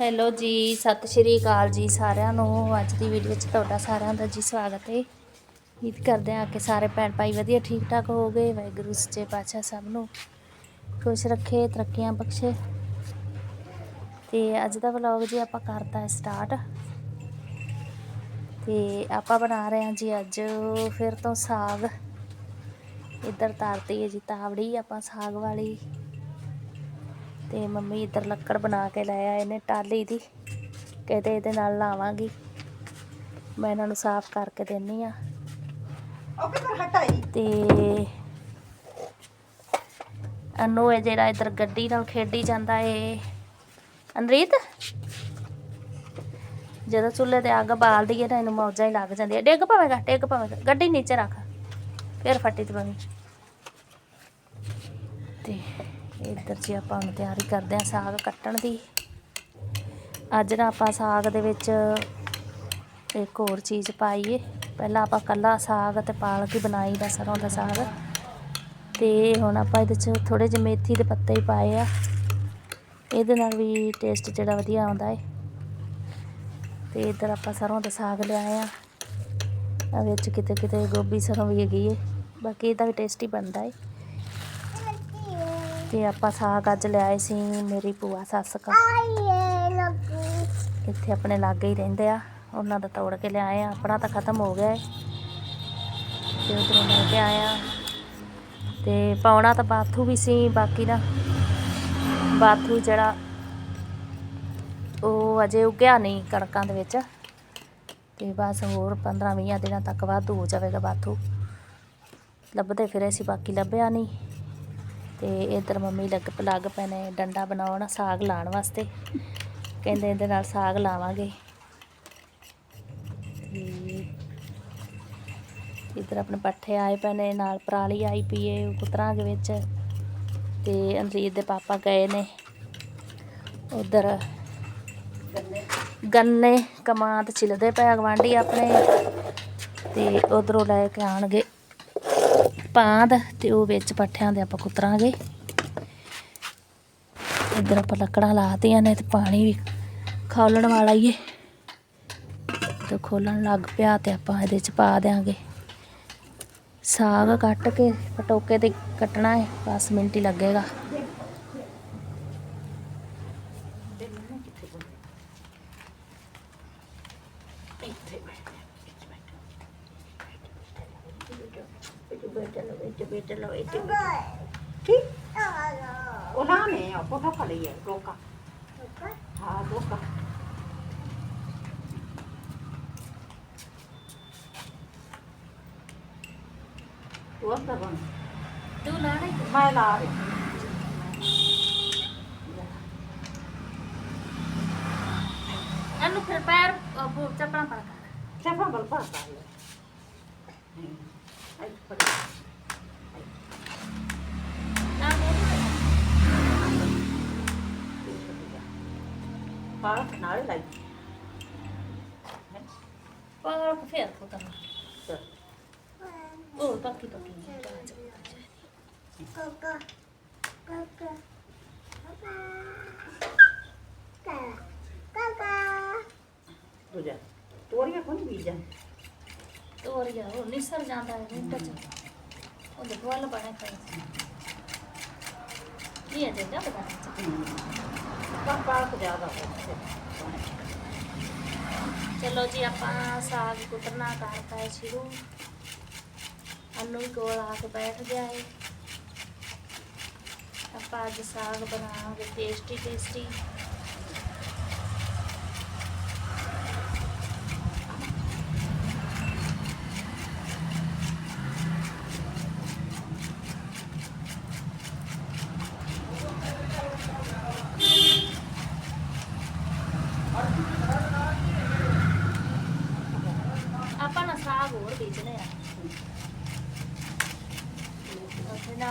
Hello ਜੀ, ਸਤਿ ਸ਼੍ਰੀ ਅਕਾਲ ਜੀ ਸਾਰਿਆਂ ਨੂੰ। ਅੱਜ ਦੀ ਵੀਡੀਓ 'ਚ ਤੁਹਾਡਾ ਸਾਰਿਆਂ ਦਾ ਜੀ ਸਵਾਗਤ ਹੈ ਉਮੀਦ ਕਰਦੇ ਹਾਂ ਕਿ ਸਾਰੇ ਭੈਣ ਭਾਈ ਵਧੀਆ ਠੀਕ ਠਾਕ ਹੋਗੇ ਵਾਹਿਗੁਰੂ, ਸੱਚੇ ਪਾਤਸ਼ਾਹ ਸਭ ਨੂੰ ਖੁਸ਼ ਰੱਖੇ, ਤਰੱਕੀਆਂ ਬਖਸ਼ੇ। ਤੇ ਅੱਜ ਦਾ ਵਲੌਗ ਜੀ ਆਪਾਂ ਕਰਤਾ ਹੈ ਸਟਾਰਟ ਤੇ ਆਪਾਂ ਬਣਾ ਰਹੇ ਹਾਂ ਜੀ ਅੱਜ ਫਿਰ ਤੋਂ ਸਾਗ। ਇੱਧਰ ਤਾਰਤੀ ਹੈ ਜੀ, ਤਾਵੜੀ, ਆਪਾਂ ਸਾਗ ਵਾਲੀ। ਤੇ ਮੰਮੀ ਇੱਧਰ ਲੱਕੜ ਬਣਾ ਕੇ ਲੈ ਆਏ ਨੇ ਟਾਲੀ ਦੀ। ਕਹਿੰਦੇ ਇਹਦੇ ਨਾਲ ਲਾਵਾਂਗੀ। ਮੈਂ ਇਹਨਾਂ ਨੂੰ ਸਾਫ਼ ਕਰਕੇ ਦਿੰਨੀ ਆ। ਓਕੇ ਹਟਾਈ। ਤੇ ਅਨੂ ਹੈ ਜਿਹੜਾ ਇੱਧਰ ਗੱਡੀ ਨਾਲ ਖੇਡੀ ਜਾਂਦਾ ਏ। ਅਨਰੀਤ? ਜਦੋਂ ਚੁੱਲ੍ਹੇ ਤੇ ਅੱਗ ਬਾਲ ਦਈਏ ਤਾਂ ਇਹਨੂੰ ਮੌਜਾਂ ਹੀ ਲੱਗ ਜਾਂਦੀ ਹੈ ਡਿੱਗ ਪਵੇਗਾ ਡਿੱਗ ਪਵੇਗਾ। ਗੱਡੀ ਨੀਚੇ ਰੱਖ। ਫਿਰ ਫੱਟੀ ਤੇ ਬਣੀ। ਤੇ ਇੱਧਰ ਜੀ ਆਪਾਂ ਹੁਣ ਤਿਆਰੀ ਕਰਦੇ ਹਾਂ ਸਾਗ ਕੱਟਣ ਦੀ। ਅੱਜ ਨਾ ਆਪਾਂ ਸਾਗ ਦੇ ਵਿੱਚ ਇੱਕ ਹੋਰ ਚੀਜ਼ ਪਾਈਏ। ਪਹਿਲਾਂ ਆਪਾਂ ਕੱਲਾ ਸਾਗ ਤੇ ਪਾਲਕ ਹੀ ਬਣਾਈ ਦਾ ਸਰੋਂ ਦਾ ਸਾਗ। ਤੇ ਹੁਣ ਆਪਾਂ ਇਹਦੇ 'ਚ ਥੋੜੇ ਜਿਹੇ ਮੇਥੀ ਦੇ ਪੱਤੇ ਹੀ ਪਾਏ ਆ। ਇਹਦੇ ਨਾਲ ਵੀ ਟੇਸਟ ਜਿਹੜਾ ਵਧੀਆ ਆਉਂਦਾ ਏ। ਤੇ ਇੱਧਰ ਆਪਾਂ ਸਰੋਂ ਦਾ ਸਾਗ ਲਿਆਏ ਆ। ਆ ਵਿੱਚ ਕਿਤੇ ਕਿਤੇ ਗੋਭੀ ਸਰੋਂ ਵੀ ਹੈਗੀ ਹੈ ਬਾਕੀ ਇਹਦਾ ਵੀ ਟੇਸਟੀ ਬਣਦਾ ਹੈ ਤੇ ਆਪਾਂ ਸਾਗ ਅੱਜ ਲਿਆਏ ਸੀ ਮੇਰੀ ਭੂਆ, ਸੱਸ ਕਾ ਇੱਥੇ ਆਪਣੇ ਲਾਗੇ ਹੀ ਰਹਿੰਦੇ ਆ। ਉਹਨਾਂ ਦਾ ਤੋੜ ਕੇ ਲਿਆਏ ਆ। ਆਪਣਾ ਤਾਂ ਖਤਮ ਹੋ ਗਿਆ ਹੈ ਤੇ ਉਧਰੋਂ ਲੈ ਕੇ ਆਇਆ ਤੇ ਪਾਉਣਾ ਤਾਂ ਬਾਥੂ ਵੀ ਸੀ, ਬਾਕੀ ਦਾ ਬਾਥੂ ਜਿਹੜਾ ਉਹ ਅਜੇ ਉੱਗਿਆ ਨਹੀਂ ਕਣਕਾਂ ਦੇ ਵਿੱਚ। ਤੇ ਬਸ ਹੋਰ 15-20 ਦਿਨਾਂ ਤੱਕ ਵਾਧੂ ਹੋ ਜਾਵੇਗਾ ਬਾਥੂ। ਲੱਭਦੇ ਫਿਰੇ ਸੀ, ਬਾਕੀ ਲੱਭਿਆ ਨਹੀਂ। ਤੇ ਇਧਰ ਮੰਮੀ ਲੱਗ ਲੱਗ ਪਏ ਨੇ ਡੰਡਾ ਬਣਾਉਣ, ਸਾਗ ਲਾਉਣ ਵਾਸਤੇ। ਕਹਿੰਦੇ ਇਹਦੇ ਨਾਲ ਸਾਗ ਲਾਵਾਂਗੇ। ਤੇ ਇਧਰ ਆਪਣੇ ਪੱਠੇ ਆਏ ਪਏ ਨੇ ਨਾਲ ਪਰਾਲੀ ਆਈ ਪੀਏ ਏ ਕੁਤਰਾਂ ਦੇ ਵਿੱਚ। ਤੇ ਅਨਰੀਤ ਦੇ ਪਾਪਾ ਗਏ ਨੇ। ਉਧਰ ਗੰਨੇ ਕਮਾਦ ਛਿਲਦੇ ਪਏ ਗਵਾਂਢੀ ਆਪਣੇ। ਤੇ ਉਧਰੋਂ ਲੈ ਕੇ ਆਣਗੇ ਪਾਂਦ ਤੇ ਉਹ ਵਿੱਚ ਪੱਠਿਆਂ ਦੇ ਆਪਾਂ ਕੁਤਰਾਂਗੇ। ਇੱਧਰ ਆਪਾਂ ਲੱਕੜਾਂ ਲਾਤੀਆਂ ਨੇ ਤੇ ਪਾਣੀ ਵੀ ਖੋਲਣ ਵਾਲਾ ਹੀ ਏ। ਤੇ ਖੋਲਣ ਲੱਗ ਪਿਆ ਤੇ ਆਪਾਂ ਇਹਦੇ ਚ ਪਾ ਦਿਆਂਗੇ। ਸਾਗ ਕੱਟ ਕੇ ਪਟੋਕੇ ਤੇ ਕੱਟਣਾ ਹੈ 10 ਮਿੰਟ ਹੀ ਲੱਗੇਗਾ ਠੀਕ ਉਹਨਾਂ ਨੇ ਆਪੋ ਤਾਂ ਫੜੀ ਹੈ ਰੋਕਾ ਹਾਂ ਰੋਕਾ ਉਹ ਤਾਂ ਬਣ ਤੂੰ ਲਾਣਾ ਮੈਂ ਲਾ ਰਹੀ ਇਹਨੂੰ ਫਿਰ ਪੈਰ ਚੱਪਲਾਂ ਪਾ ਕਰ ਚਾਪਾ ਬਲ ਪਾ ਤਾ ਲੈ ਆਈ ਫੜੀ ਪਾਲਕ ਨਾਲ ਲਾਈ ਪਾਲਕ ਫੇਰ ਪੁੱਤਰ ਚਲ ਉਹ ਬਾਕੀ ਤੋਂ ਕੀ ਹੋ ਜਾ ਤੋਰੀਆਂ ਕੋਣ ਬੀਜਾਂ ਤੋਰੀਆ ਉਹ ਨਿਸਰ ਜਾਂਦਾ ਹੈ ਮਿੰਟ ਚ ਉਹ ਦੇਖੋ ਵਾਲਾ ਬਣਾ ਪਈ ਇਹ ਦੇ ਦਾ ਬਣਾ ਕਾ ਪਾਲਕ ਜ਼ਿਆਦਾ ਹੋ ਚਲੋ ਜੀ ਆਪਾਂ ਸਾਗ ਕੁੱਟਣਾ ਕਰਤਾ ਵੀ ਕੋਲ ਆ ਕੇ ਬੈਠ ਗਿਆ ਹੈ ਆਪਾਂ ਅੱਜ ਸਾਗ ਬਣਾਵਾਂਗੇ ਟੇਸਟੀ ਟੇਸਟੀ ਆਪਾਂ ਨਾ ਸਾਗ ਹੋਰ ਬੀਜਨੇ ਆ ਉੱਥੇ ਨਾ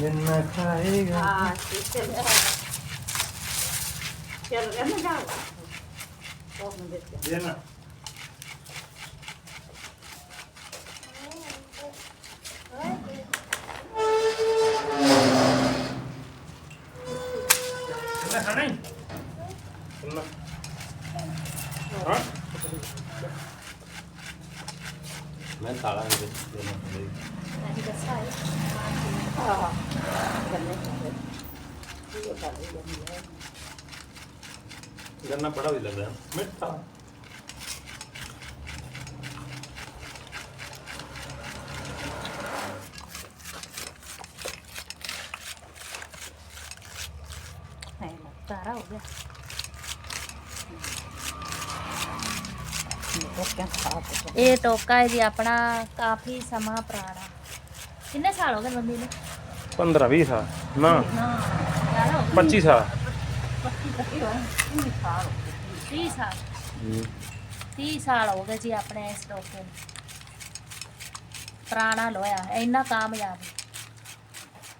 ਨਹੀਂ ਬੜੇ ਹੈ ਜਿੰਨਾ ਖਾਏਗਾ ਹਾਂ ਚਲ ਚਲ ਰਹਿਣ ਜਾ गन्ना बड़ा भी लग रहा है। मिठा ये टोका है जी अपना काफ़ी समा पुराना। कितने साल हो गए मम्मी ने? पंद्रह बीस साल। ना। हाँ। 25 ਸਾਲ। 30 ਸਾਲ। ਹੋ ਗਏ ਜੀ ਆਪਣੇ ਇਸ ਡਾਕਟਰ ਨੂੰ। ਲੋਇਆ ਇੰਨਾ ਕਾਮਯਾਬ।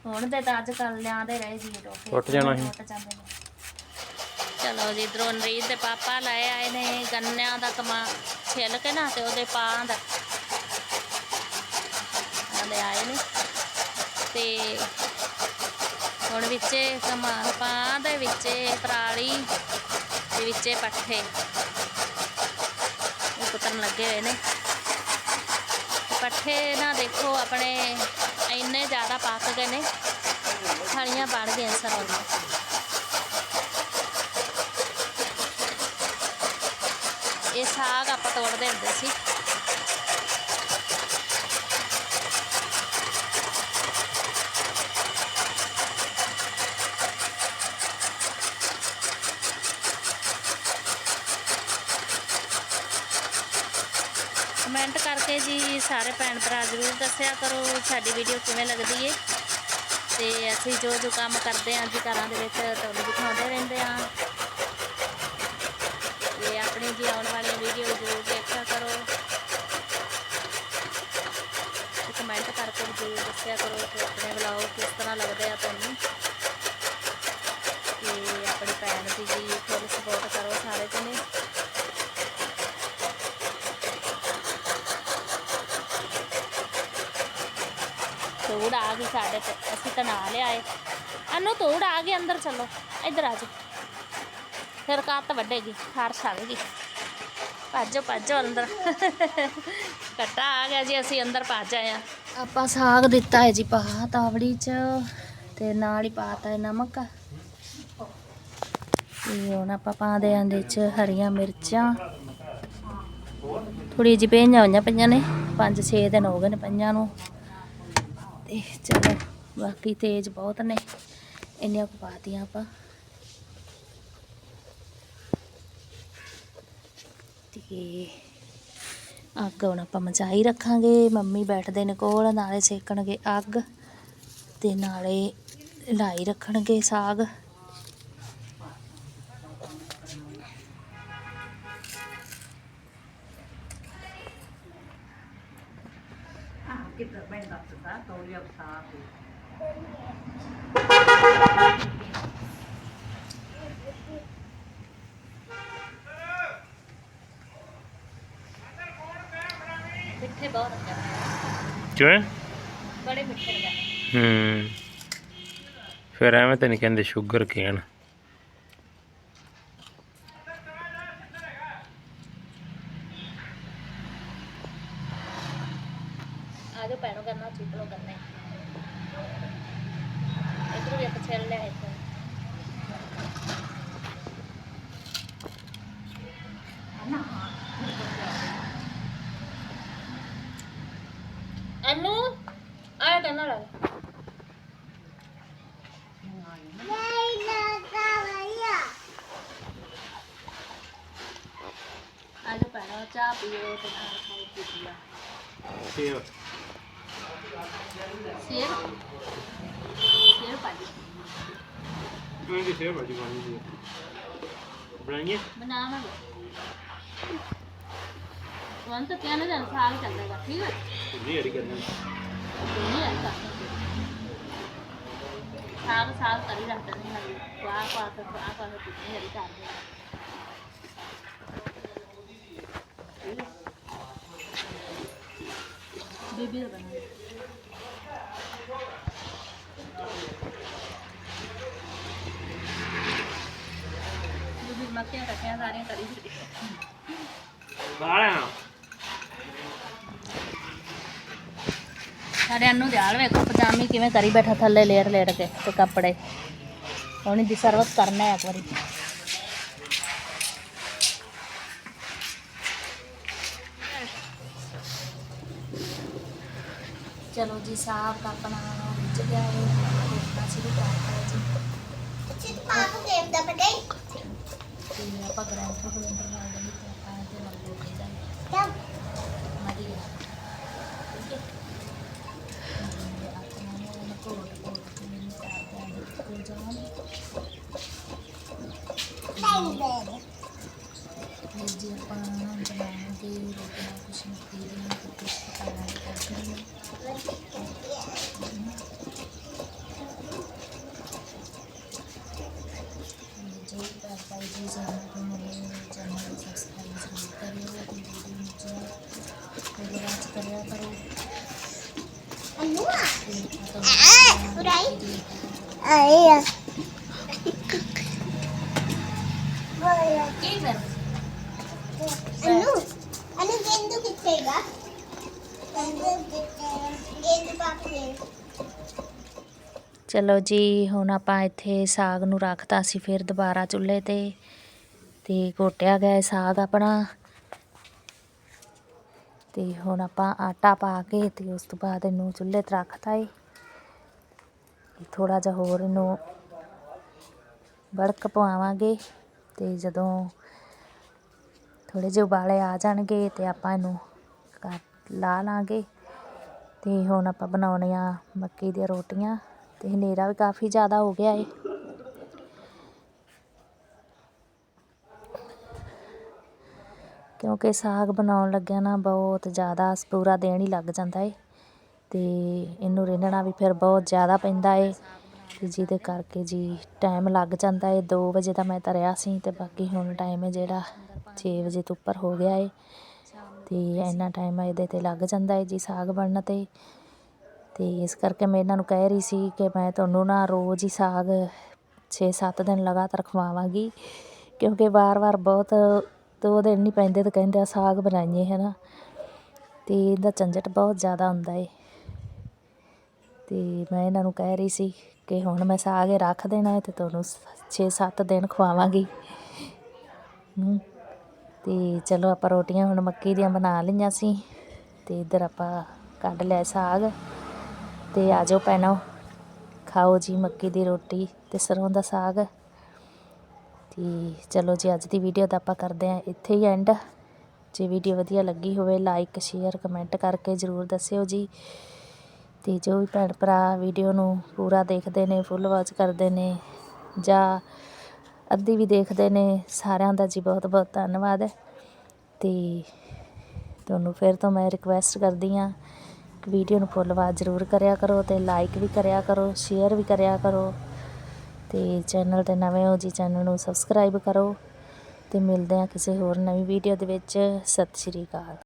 ਹੁਣ ਤੇ ਤਾਂ ਅੱਜ ਕੱਲ ਲਿਆਂਦੇ ਰਹੇ ਜੀ ਡਾਕਟਰ ਉੱਠ ਜਾਣਾ ਸੀ। ਚਲੋ ਜੀ ਦਰੋਨਰੀਤ ਦੇ ਪਾਪਾ ਲੈ ਆਏ ਨੇ ਗੰਨਿਆਂ ਦਾ ਕਮਾ ਛਿੱਲ ਕੇ ਨਾ ਤੇ ਉਹਦੇ ਪਾ ਦਾ। ਆਏ ਨੇ। ਤੇ ਹੁਣ ਵਿੱਚੇ ਕਮਾਲ ਪਾਂ ਦੇ ਵਿੱਚੇ ਪਰਾਲੀ ਦੇ ਵਿੱਚੇ ਪੱਠੇ। ਉਹ ਕੁੱਤਰਨ ਲੱਗੇ ਹੋਏ ਨੇ। ਪੱਠੇ ਨਾ ਦੇਖੋ, ਆਪਣੇ ਇੰਨੇ ਜ਼ਿਆਦਾ ਪੱਕ ਗਏ ਨੇ। ਥਾਲੀਆਂ ਬਣ ਗਈਆਂ ਸਰੋਂ ਦੀਆਂ ਇਹ ਸਾਗ ਆਪਾਂ ਤੋੜਦੇ ਹੁੰਦੇ ਸੀ। ਕਮੈਂਟ ਕਰਕੇ ਜੀ ਸਾਰੇ ਭੈਣ ਭਰਾ ਜ਼ਰੂਰ ਦੱਸਿਆ ਕਰੋ ਸਾਡੀ ਵੀਡੀਓ ਕਿਵੇਂ ਲੱਗਦੀ ਏ। ਤੇ ਅਸੀਂ ਜੋ ਜੋ ਕੰਮ ਕਰਦੇ ਆਂ ਜੀ ਘਰਾਂ ਦੇ ਵਿੱਚ ਤੁਹਾਨੂੰ ਦਿਖਾਉਂਦੇ ਰਹਿੰਦੇ ਆਂ ਤੇ ਆਪਣੀ ਜੀ ਆਉਣ ਵਾਲੀਆਂ ਵੀਡੀਓ ਜ਼ਰੂਰ ਦੇਖਿਆ ਕਰੋ ਤੇ ਕਮੈਂਟ ਕਰਕੇ ਵੀ ਜ਼ਰੂਰ ਦੱਸਿਆ ਕਰੋ ਕਿ ਆਪਣੇ ਵਲੌਗ ਕਿਸ ਤਰ੍ਹਾਂ ਲੱਗਦੇ ਆ ਤੁਹਾਨੂੰ ਤੇ ਆਪਣੀ ਭੈਣ ਦੀ ਜੀ ਫੁੱਲ ਸਪੋਰਟ ਕਰੋ ਸਾਰੇ ਜਣੇ ਧੂੜ ਆ ਗਈ ਸਾਡੇ ਤੇ, ਅਸੀਂ ਤਾਂ ਨਾ ਲਿਆਏ ਅਨੂ ਧੂੜ ਆ ਗਈ, ਅੰਦਰ ਚੱਲੋ। ਇੱਧਰ ਆ ਜਾ ਫਿਰ ਕੱਤ ਵੱਡੇਗੀ ਖਾਰਸ਼ ਆਵੇਗੀ ਭੱਜੋ ਭੱਜੋ ਅੰਦਰ। ਕੱਟਾ ਆ ਗਿਆ ਜੀ, ਅਸੀਂ ਅੰਦਰ ਭੱਜ ਆਏ ਆ ਆਪਾਂ ਸਾਗ ਦਿੱਤਾ ਹੈ ਜੀ, ਪਾ ਤਾਵੜੀ ਚ, ਤੇ ਨਾਲ ਹੀ ਪਾਤਾ ਹੈ ਨਮਕ। ਤੇ ਹੁਣ ਆਪਾਂ ਪਾਉਂਦੇ ਆਂ ਦੇ ਚ ਹਰੀਆਂ ਮਿਰਚਾਂ। ਥੋੜੀ ਜਿਹੀ ਪਈਆਂ ਹੋਈਆਂ ਪਈਆਂ ਨੇ 5-6 ਦਿਨ ਹੋ ਗਏ ਨੇ ਪਈਆਂ ਨੂੰ। ਤੇ ਚਲੋ, ਬਾਕੀ ਤੇਜ਼ ਬਹੁਤ ਨੇ। ਇੰਨੀਆਂ ਕੁ ਪਾਤੀਆਂ ਆਪਾਂ। ਤੇ ਅੱਗ ਹੁਣ ਆਪਾਂ ਮਚਾਈ ਰੱਖਾਂਗੇ। ਮੰਮੀ ਬੈਠਦੇ ਨੇ ਕੋਲ, ਨਾਲੇ ਸੇਕਣਗੇ ਅੱਗ ਤੇ ਨਾਲੇ ਲਾਈ ਰੱਖਣਗੇ ਸਾਗ। ਹਾਂ ਕਿੱਧਰ ਬੈਠਾ ਤਾ ਤੋਲਿਆ ਸਾਫ਼ ਮਿੱਠੇ ਬਹੁਤ ਹੁੰਦੇ ਕਿਵੇਂ ਬੜੇ ਮਿੱਠੇ ਲੱਗਦੇ ਹੂੰ। ਫਿਰ ਐਵੇਂ ਤਾਂ ਨਹੀਂ ਕਹਿੰਦੇ ਸ਼ੂਗਰ ਕੇਨ। ਆ ਜਾਓ ਪੈਣੋ ਕਰਨਾ ਚੀਤਲੋ ਕਰਨੇ ਇਧਰ ਵੀ ਆਪਾਂ ਛੇਲ ਲਿਆ ਇੱਥੇ ਅਨੂ ਆਇਆ ਕਰਨਾ ਲਾ ਆ ਜਾਓ ਪੈਣੋ ਚਾਹ ਪੀਓ ਤੇ ਨਾਲ ਖਾਓ ਪੀਓ ਸੇਵ ਸੇਬ ਸੇਬ ਭਾਜੀ ਮੈਂ ਦੀ ਸੇਵ ਭਾਜੀ ਬਣੀ ਦੀ ਬਣਾਈਏ ਬਣਾਵਾਂਗੇ ਵਨ ਤਾਂ ਕਹਿੰਦੇ ਜਾਂ ਸਾਗ ਚੱਲੇਗਾ ਠੀਕ ਹੈ ਚੁੱਲੀ ਹਰੀ ਕਰਨੀ ਨਹੀਂ ਆ ਸਾਗ ਸਾਗ ਕਰੀ ਰੱਖਦੇ ਨਹੀਂ ਹਰੀ ਵਾਹ ਪਾ ਕੇ ਵਾਹ ਪਾ ਕੇ ਕਿੰਨੀ ਹਰੀ ਕਰਦੇ ਆ ਬੀਬੀ ਦਾ ਬਣਾ ਬੀਬੀ ਮੱਕੀਆਂ ਕੱਟੀਆਂ ਸਾਰੀਆਂ ਕਰੀ ਸਾਰਿਆਂ ਸਾਡੇ ਨੂੰ ਦਿਆਲ ਵੇਖੋ ਪਜਾਮੀ ਕਿਵੇਂ ਕਰੀ ਬੈਠਾ ਥੱਲੇ ਲੇਟ ਲੇਟ ਕੇ ਤੇ ਕੱਪੜੇ। ਹੁਣ ਦੀ ਸਰਵਿਸ ਕਰਨਾ ਹੈ ਇੱਕ ਵਾਰੀ। ਚਲੋ ਜੀ ਸਾਹਬ ਆਪਣਾ ਵਿੱਚ ਗਿਆ ਹੈ ਦੇਖਣਾ ਸ਼ੁਰੂ ਕਰਤਾ ਜੀ। ਚਿੱਤ ਪਾਪ ਗੇਮ ਦਾ ਬੜੇ ಸಂಪರ್ಕಗಳೆಂದರೆ ਚਲੋ ਜੀ, ਹੁਣ ਆਪਾਂ ਇੱਥੇ ਸਾਗ ਨੂੰ ਰੱਖਤਾ ਸੀ, ਫਿਰ ਦੁਬਾਰਾ ਚੁੱਲ੍ਹੇ ਤੇ ਤੇ ਘੋਟਿਆ ਗਿਆ ਸਾਗ ਆਪਣਾ। ਅਤੇ ਹੁਣ ਆਪਾਂ ਆਟਾ ਪਾ ਕੇ ਅਤੇ ਉਸ ਤੋਂ ਬਾਅਦ ਇਹਨੂੰ ਚੁੱਲ੍ਹੇ ਤੇ ਰੱਖਤਾ ਏ। ਥੋੜ੍ਹਾ ਜਿਹਾ ਹੋਰ ਇਹਨੂੰ ਬੜਕ ਪਵਾਵਾਂਗੇ ਅਤੇ ਜਦੋਂ ਥੋੜ੍ਹੇ ਜਿਹੇ ਉਬਾਲੇ ਆ ਜਾਣਗੇ ਤੇ ਆਪਾਂ ਇਹਨੂੰ ਕੱਟ ਲਾ ਲਾਂਗੇ। ਅਤੇ ਹੁਣ ਆਪਾਂ ਬਣਾਉਣੇ ਆ ਮੱਕੀ ਦੀਆਂ ਰੋਟੀਆਂ ਅਤੇ ਹਨੇਰਾ ਵੀ ਕਾਫੀ ਜ਼ਿਆਦਾ ਹੋ ਗਿਆ ਏ। ਕਿਉਂਕਿ ਸਾਗ ਬਣਾਉਣ ਲੱਗਿਆ ਨਾ ਬਹੁਤ ਜ਼ਿਆਦਾ ਪੂਰਾ ਦਿਨ ਹੀ ਲੱਗ ਜਾਂਦਾ ਏ ਅਤੇ ਇਹਨੂੰ ਰਿੰਨ੍ਹਣਾ ਵੀ ਫਿਰ ਬਹੁਤ ਜ਼ਿਆਦਾ ਪੈਂਦਾ ਏ ਅਤੇ ਜਿਹਦੇ ਕਰਕੇ ਜੀ ਟਾਈਮ ਲੱਗ ਜਾਂਦਾ ਏ। ਦੋ ਵਜੇ ਦਾ ਮੈਂ ਧਰਿਆ ਸੀ ਅਤੇ ਬਾਕੀ ਹੁਣ ਟਾਈਮ ਹੈ ਜਿਹੜਾ ਛੇ ਵਜੇ ਤੋਂ ਉੱਪਰ ਹੋ ਗਿਆ ਏ ਅਤੇ ਇੰਨਾ ਟਾਈਮ ਇਹਦੇ ਤੇ ਲੱਗ ਜਾਂਦਾ ਏ ਜੀ ਸਾਗ ਬਣਨ ਤੇ। ਅਤੇ ਇਸ ਕਰਕੇ ਮੈਂ ਇਹਨਾਂ ਨੂੰ ਕਹਿ ਰਹੀ ਸੀ ਕਿ ਮੈਂ ਤੁਹਾਨੂੰ ਨਾ ਰੋਜ਼ ਹੀ ਸਾਗ 6-7 ਦਿਨ ਲਗਾਤਾਰ ਖਵਾਵਾਂਗੀ ਕਿਉਂਕਿ ਵਾਰ-ਵਾਰ ਬਹੁਤ ਦੋ ਦਿਨ ਨਹੀਂ ਪੈਂਦੇ ਤਾਂ ਕਹਿੰਦੇ ਆ ਸਾਗ ਬਣਾਈਏ ਹੈ ਨਾ ਅਤੇ ਇਹਦਾ ਝੰਜਟ ਬਹੁਤ ਜ਼ਿਆਦਾ ਹੁੰਦਾ ਏ। ਅਤੇ ਮੈਂ ਇਹਨਾਂ ਨੂੰ ਕਹਿ ਰਹੀ ਸੀ ਕਿ ਹੁਣ ਮੈਂ ਸਾਗ ਇਹ ਰੱਖ ਦੇਣਾ ਹੈ ਅਤੇ ਤੁਹਾਨੂੰ 6-7 ਦਿਨ ਖਵਾਵਾਂਗੀ। ਹਮ, ਤੇ ਚਲੋ ਆਪਾਂ ਰੋਟੀਆਂ ਹੁਣ ਮੱਕੀ ਦੀਆਂ ਬਣਾ ਲਈਆਂ ਸੀ ਤੇ ਇੱਧਰ ਆਪਾਂ ਕੱਢ ਲਿਆ ਸਾਗ। ਤੇ ਆ ਜਾਓ ਭੈਣੋ ਖਾਓ ਜੀ ਮੱਕੀ ਦੀ ਰੋਟੀ ਤੇ ਸਰੋਂ ਦਾ ਸਾਗ। ਤੇ ਚਲੋ ਜੀ, ਅੱਜ ਦੀ ਵੀਡੀਓ ਦਾ ਆਪਾਂ ਕਰਦੇ ਹਾਂ ਇੱਥੇ ਹੀ ਐਂਡ ਜੇ ਵੀਡੀਓ ਵਧੀਆ ਲੱਗੀ ਹੋਵੇ ਲਾਈਕ ਸ਼ੇਅਰ ਕਮੈਂਟ ਕਰਕੇ ਜ਼ਰੂਰ ਦੱਸਿਓ ਜੀ। ਤੇ ਜੋ ਵੀ ਭੈਣ ਭਰਾ ਵੀਡੀਓ ਨੂੰ ਪੂਰਾ ਦੇਖਦੇ ਨੇ ਫੁੱਲ ਵਾਚ ਕਰਦੇ ਨੇ, ਜਾਂ ਅੱਧੀ ਵੀ ਦੇਖਦੇ ਨੇ, ਸਾਰਿਆਂ ਦਾ ਜੀ ਬਹੁਤ ਬਹੁਤ ਧੰਨਵਾਦ। ਤੇ ਤੁਹਾਨੂੰ ਫਿਰ ਤੋਂ ਮੈਂ ਰਿਕਵੈਸਟ ਕਰਦੀ ਹਾਂ ਕਿ ਵੀਡੀਓ ਨੂੰ ਫੁੱਲ ਵਾਚ ਜ਼ਰੂਰ ਕਰਿਆ ਕਰੋ ਤੇ ਲਾਈਕ ਵੀ ਕਰਿਆ ਕਰੋ ਸ਼ੇਅਰ ਵੀ ਕਰਿਆ ਕਰੋ। ਤੇ ਚੈਨਲ ਤੇ ਨਵੇਂ ਹੋ ਜੀ ਚੈਨਲ ਨੂੰ ਸਬਸਕ੍ਰਾਈਬ ਕਰੋ ਤੇ ਮਿਲਦੇ ਹਾਂ ਕਿਸੇ ਹੋਰ ਨਵੀਂ ਵੀਡੀਓ ਦੇ ਵਿੱਚ। ਸਤਿ ਸ਼੍ਰੀ ਅਕਾਲ।